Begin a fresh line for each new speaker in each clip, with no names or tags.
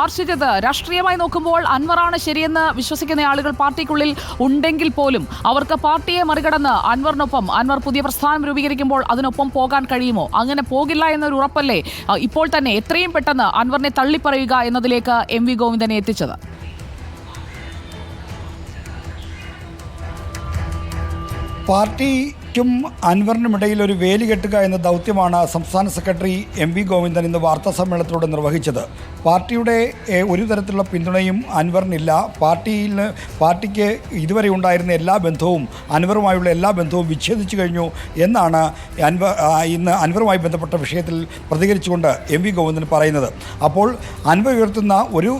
R Sreejith രാഷ്ട്രീയമായി നോക്കുമ്പോൾ അൻവറാണ് ശരിയെന്ന് വിശ്വസിക്കുന്ന ആളുകൾ പാർട്ടിക്കുള്ളിൽ ഉണ്ടെങ്കിൽ പോലും അവർക്ക് പാർട്ടിയെ മറികടന്ന് അൻവറിനൊപ്പം അൻവർ പുതിയ പ്രസ്ഥാനം രൂപീകരിക്കുമ്പോൾ അതിനൊപ്പം പോകാൻ കഴിയുമോ? അങ്ങനെ പോകില്ല എന്നൊരു ഉറപ്പല്ലേ? ഇപ്പോൾ തന്നെ എത്രയും പെട്ടെന്ന് അൻവറിനെ തള്ളിപ്പറയുക എന്നതിലേക്ക് എം വി ഗോവിന്ദനെ എത്തിച്ചത്.
പാർട്ടിക്കും അൻവറിനും ഇടയിൽ ഒരു വേലി കെട്ടുക എന്ന ദൗത്യമാണ് സംസ്ഥാന സെക്രട്ടറി എം വി ഗോവിന്ദൻ ഇന്ന് വാർത്താ സമ്മേളനത്തിലൂടെ നിർവഹിച്ചത്. പാർട്ടിയുടെ ഒരു തരത്തിലുള്ള പിന്തുണയും അൻവറിനില്ല. പാർട്ടിയിൽ പാർട്ടിക്ക് ഇതുവരെ ഉണ്ടായിരുന്ന എല്ലാ ബന്ധവും അൻവറുമായുള്ള എല്ലാ ബന്ധവും വിച്ഛേദിച്ചു കഴിഞ്ഞു എന്നാണ് അൻവർ ഇന്ന് അൻവറുമായി ബന്ധപ്പെട്ട വിഷയത്തിൽ പ്രതികരിച്ചുകൊണ്ട് എം വി ഗോവിന്ദൻ പറയുന്നത്. അപ്പോൾ അൻവർ ഉയർത്തുന്ന ഒരു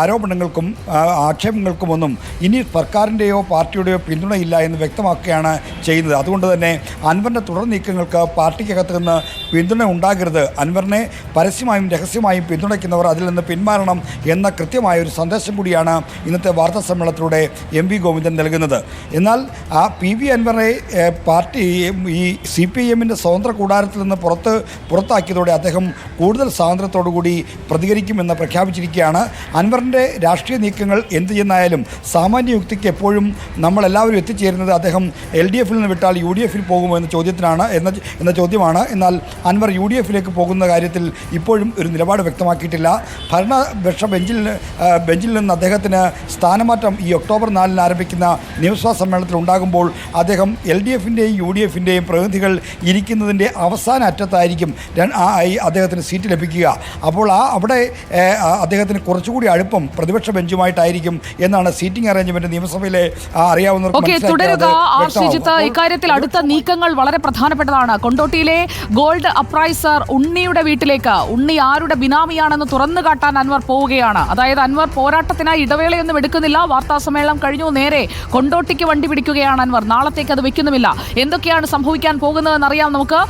ആരോപണങ്ങൾക്കും ആക്ഷേപങ്ങൾക്കുമൊന്നും ഇനി സർക്കാരിന്റെയോ പാർട്ടിയുടെയോ പിന്തുണയില്ല എന്ന് വ്യക്തമാക്കുകയാണ് ചെയ്യുന്നത്. അതുകൊണ്ട് തന്നെ അൻവറിന്റെ തുടർ നീക്കങ്ങൾക്ക് പാർട്ടിക്കകത്ത് നിന്ന് പിന്തുണ ഉണ്ടാകരുത്. അൻവറിനെ പരസ്യമായും രഹസ്യമായും പിന്തുണയ്ക്കുന്നവർ അതിൽ നിന്ന് പിന്മാറണം എന്ന കൃത്യമായ ഒരു സന്ദേശം കൂടിയാണ് ഇന്നത്തെ വാർത്താ സമ്മേളനത്തിലൂടെ എം വി ഗോവിന്ദൻ നൽകുന്നത്. എന്നാൽ ആ പി വി അൻവറെ പാർട്ടി ഈ സി പി എമ്മിന്റെ സ്വതന്ത്ര കൂടാരത്തിൽ നിന്ന് പുറത്ത് പുറത്താക്കിയതോടെ അദ്ദേഹം കൂടുതൽ സ്വാതന്ത്ര്യത്തോടുകൂടി പ്രതികരിക്കുമെന്ന് പ്രഖ്യാപിച്ചിരിക്കുകയാണ്. അൻവറിന്റെ രാഷ്ട്രീയ നീക്കങ്ങൾ എന്ത് ചെയ്യുന്നായാലും സാമാന്യ യുക്തിക്ക് എപ്പോഴും നമ്മളെല്ലാവരും എത്തിച്ചേരുന്നത് അദ്ദേഹം എൽ ഡി എഫിൽ നിന്ന് വിട്ടാൽ യു ഡി എഫിൽ പോകുമോ എന്ന ചോദ്യത്തിനാണ് എന്ന എന്ന ചോദ്യമാണ്. എന്നാൽ അൻവർ യു ഡി എഫിലേക്ക് പോകുന്ന കാര്യത്തിൽ ഇപ്പോഴും ഒരു നിലപാട് വ്യക്തമാക്കിയിട്ടില്ല. ഭരണപക്ഷ ബെഞ്ചിൽ ബെഞ്ചിൽ നിന്ന് അദ്ദേഹത്തിന് സ്ഥാനമാറ്റം ഈ ഒക്ടോബർ നാലിന് ആരംഭിക്കുന്ന നിയമസഭാ സമ്മേളനത്തിൽ ഉണ്ടാകുമ്പോൾ അദ്ദേഹം എൽ ഡി എഫിന്റെയും യു ഡി എഫിന്റെയും പ്രതിനിധികൾ ഇരിക്കുന്നതിന്റെ അവസാന അറ്റത്തായിരിക്കും അദ്ദേഹത്തിന് സീറ്റ് ലഭിക്കുക. അപ്പോൾ ആ അവിടെ അദ്ദേഹത്തിന് കുറച്ചുകൂടി അടുപ്പം പ്രതിപക്ഷ ബെഞ്ചുമായിട്ടായിരിക്കും എന്നാണ് സീറ്റിംഗ് അറേഞ്ച്മെന്റ് നിയമസഭയിലെ അറിയാവുന്ന അറിയാവുന്നവർക്ക്
അടുത്ത നീക്കങ്ങൾ വളരെ പ്രധാനപ്പെട്ടതാണ്. കൊണ്ടോട്ടിയിലെ ഗോൾഡ് അപ്രൈസർ ഉണ്ണിയുടെ വീട്ടിലേക്ക്. ഉണ്ണി ആരുടെ ബിനാമിയാണെന്ന് തുറന്നു കാട്ടാൻ അൻവർ പോവുകയാണ്. അതായത് അൻവർ പോരാട്ടത്തിനായി ഇടവേളയൊന്നും എടുക്കുന്നില്ല. വാർത്താ സമ്മേളനം കഴിഞ്ഞു നേരെ കൊണ്ടോട്ടിക്ക് വണ്ടി പിടിക്കുകയാണ് അൻവർ. നാളത്തേക്ക് അത് വെക്കുന്നുമില്ല. എന്തൊക്കെയാണ് സംഭവിക്കാൻ പോകുന്നതെന്ന് അറിയാം നമുക്ക്.